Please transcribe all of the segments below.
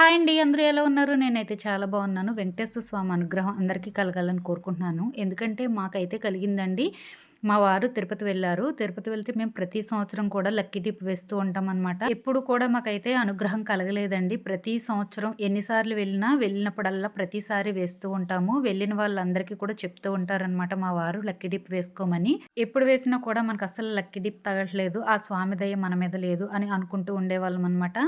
Hi అండి అందరూ ఎలా ఉన్నారు? నేనైతే చాలా బాగున్నాను. వెంకటేశ్వర స్వామి అనుగ్రహం అందరికీ కలగాలని కోరుకుంటున్నాను. ఎందుకంటే మాకైతే కలిగిందండి. మా వారు తిరుపతి వెళ్ళారు. తిరుపతి వెళ్తే మేము ప్రతి సంవత్సరం కూడా లక్కీ టిప్ వేస్తూ ఉంటాం అనమాట ఎప్పుడు కూడా మాకైతే అనుగ్రహం కలగలేదండి. ప్రతి సంవత్సరం ఎన్నిసార్లు వెళ్ళినా వెళ్ళినప్పుడల్లా ప్రతిసారి వేస్తూ ఉంటాము. వెళ్ళిన వాళ్ళందరికీ కూడా చెప్తూ ఉంటారనమాట మా వారు లక్కీ డిప్ వేసుకోమని. ఎప్పుడు వేసినా కూడా మనకు అసలు లక్కీ డిప్ తగట్లేదు. ఆ స్వామి దయ మన మీద లేదు అని అనుకుంటూ ఉండేవాళ్ళం అనమాట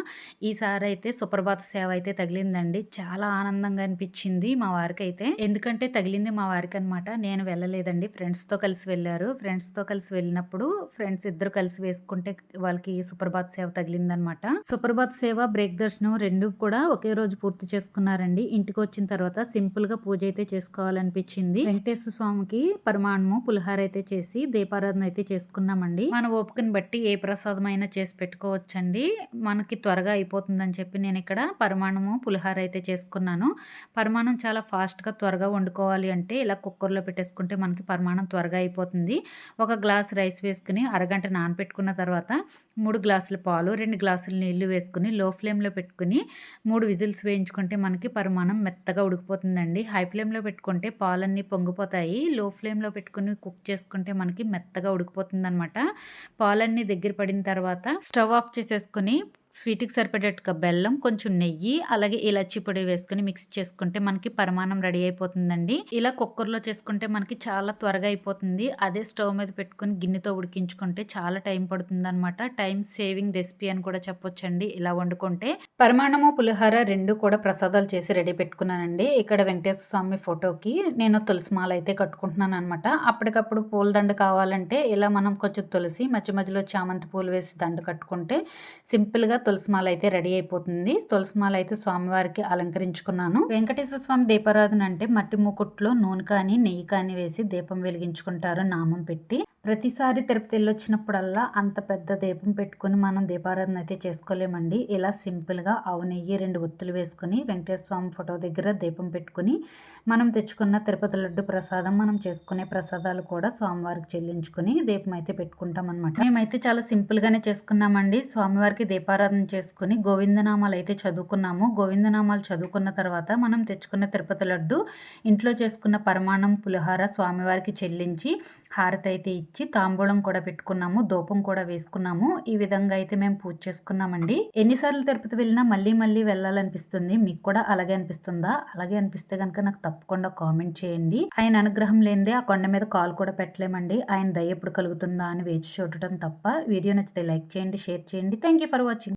ఈసారి అయితే సుప్రభాత సేవ అయితే తగిలిందండి. చాలా ఆనందంగా అనిపించింది మా వారికి అయితే ఎందుకంటే తగిలింది మా వారికి అనమాట నేను వెళ్ళలేదండి. ఫ్రెండ్స్తో కలిసి వెళ్ళారు. వెళ్ళారు ఫ్రెండ్స్తో కలిసి వెళ్ళినప్పుడు ఫ్రెండ్స్ ఇద్దరు కలిసి వేసుకుంటే వాళ్ళకి సుప్రభాత్ సేవ తగిలిందనమాట. సుప్రభాత్ సేవ బ్రేక్ దర్శనం రెండు కూడా ఒకే రోజు పూర్తి చేసుకున్నారండి. ఇంటికి వచ్చిన తర్వాత సింపుల్గా పూజ అయితే చేసుకోవాలనిపించింది. వెంకటేశ్వర స్వామికి పరమాణము పులిహార అయితే చేసి దీపారాధన అయితే చేసుకున్నామండి. మన ఓపికని బట్టి ఏ ప్రసాదం అయినా చేసి పెట్టుకోవచ్చండి. మనకి త్వరగా అయిపోతుందని చెప్పి నేను ఇక్కడ పరమాణము పులిహార అయితే చేసుకున్నాను. పరమాణం చాలా ఫాస్ట్గా త్వరగా వండుకోవాలి అంటే ఇలా కుక్కర్లో పెట్టేసుకుంటే మనకి పరిమాణం త్వరగా అయిపోతుంది. అవుతుంది ఒక గ్లాస్ రైస్ వేసుకుని అరగంట నానపెట్టుకున్న తర్వాత మూడు గ్లాసుల పాలు రెండు గ్లాసుల నీళ్ళు వేసుకుని లో ఫ్లేమ్లో పెట్టుకుని మూడు విజిల్స్ వేయించుకుంటే మనకి పరిమాణం మెత్తగా ఉడికిపోతుందండి. హై ఫ్లేమ్లో పెట్టుకుంటే పాలన్నీ పొంగిపోతాయి. లో ఫ్లేమ్లో పెట్టుకుని కుక్ చేసుకుంటే మనకి మెత్తగా ఉడికిపోతుంది అనమాట పాలన్నీ దగ్గర పడిన తర్వాత స్టవ్ ఆఫ్ చేసేసుకుని స్వీట్కి సరిపడేట్టుగా బెల్లం కొంచెం నెయ్యి అలాగే ఇలాచి పొడి వేసుకుని మిక్స్ చేసుకుంటే మనకి పరిమాణం రెడీ అయిపోతుందండి. ఇలా కుక్కర్లో చేసుకుంటే మనకి చాలా త్వరగా అయిపోతుంది. అదే స్టవ్ మీద పెట్టుకుని గిన్నెతో ఉడికించుకుంటే చాలా టైం పడుతుంది అనమాట టైం సేవింగ్ రెసిపీ అని కూడా చెప్పొచ్చండి ఇలా వండుకుంటే. పరిమాణము పులిహోర రెండు కూడా ప్రసాదాలు చేసి రెడీ పెట్టుకున్నానండి. ఇక్కడ వెంకటేశ్వర స్వామి ఫోటోకి నేను తులసి మాల అయితే కట్టుకుంటున్నాను అనమాట అప్పటికప్పుడు పూల దండ కావాలంటే ఇలా మనం కొంచెం తులసి మధ్య మధ్యలో చామంతి పూలు వేసి దండ కట్టుకుంటే సింపుల్గా తులసిమాల అయితే రెడీ అయిపోతుంది. తులసిమాల అయితే స్వామివారికి అలంకరించుకున్నాను. వెంకటేశ్వర స్వామి దీపారాధన అంటే మట్టి ముకుట్లో నూనె కానీ నెయ్యి కానీ వేసి దీపం వెలిగించుకుంటారు నామం పెట్టి. ప్రతిసారి తిరుపతి వెళ్ళొచ్చినప్పుడల్లా అంత పెద్ద దీపం పెట్టుకుని మనం దీపారాధన అయితే చేసుకోలేమండి. ఇలా సింపుల్గా ఆవు నెయ్యి రెండు ఒత్తులు వేసుకుని వెంకటేశ్వర స్వామి ఫోటో దగ్గర దీపం పెట్టుకుని మనం తెచ్చుకున్న తిరుపతి లడ్డు ప్రసాదం మనం చేసుకునే ప్రసాదాలు కూడా స్వామివారికి చెల్లించుకుని దీపం అయితే పెట్టుకుంటాం అనమాట మేమైతే చాలా సింపుల్గానే చేసుకున్నామండి. స్వామివారికి దీపారాధన చేసుకుని గోవిందనామాలు అయితే చదువుకున్నాము. గోవిందనామాలు చదువుకున్న తర్వాత మనం తెచ్చుకున్న తిరుపతి లడ్డు ఇంట్లో చేసుకున్న పరమాణం పులిహార స్వామివారికి చెల్లించి హారతి అయితే ఇచ్చి తాంబూలం కూడా పెట్టుకున్నాము దూపం కూడా వేసుకున్నాము. ఈ విధంగా అయితే మేము పూజ చేసుకున్నామండి. ఎన్నిసార్లు తిరుపతి వెళ్ళినా మళ్ళీ మళ్ళీ వెళ్ళాలనిపిస్తుంది. మీకు కూడా అలాగే అనిపిస్తుందా? అలాగే అనిపిస్తే కనుక నాకు తప్పకుండా కామెంట్ చేయండి. ఆయన అనుగ్రహం లేనిదే ఆ కొండ మీద కాల్ కూడా పెట్టలేమండి. ఆయన దయ ఎప్పుడు కలుగుతుందా అని వేచి చూడటం తప్ప. వీడియో నచ్చితే లైక్ చేయండి షేర్ చేయండి. Thank you for watching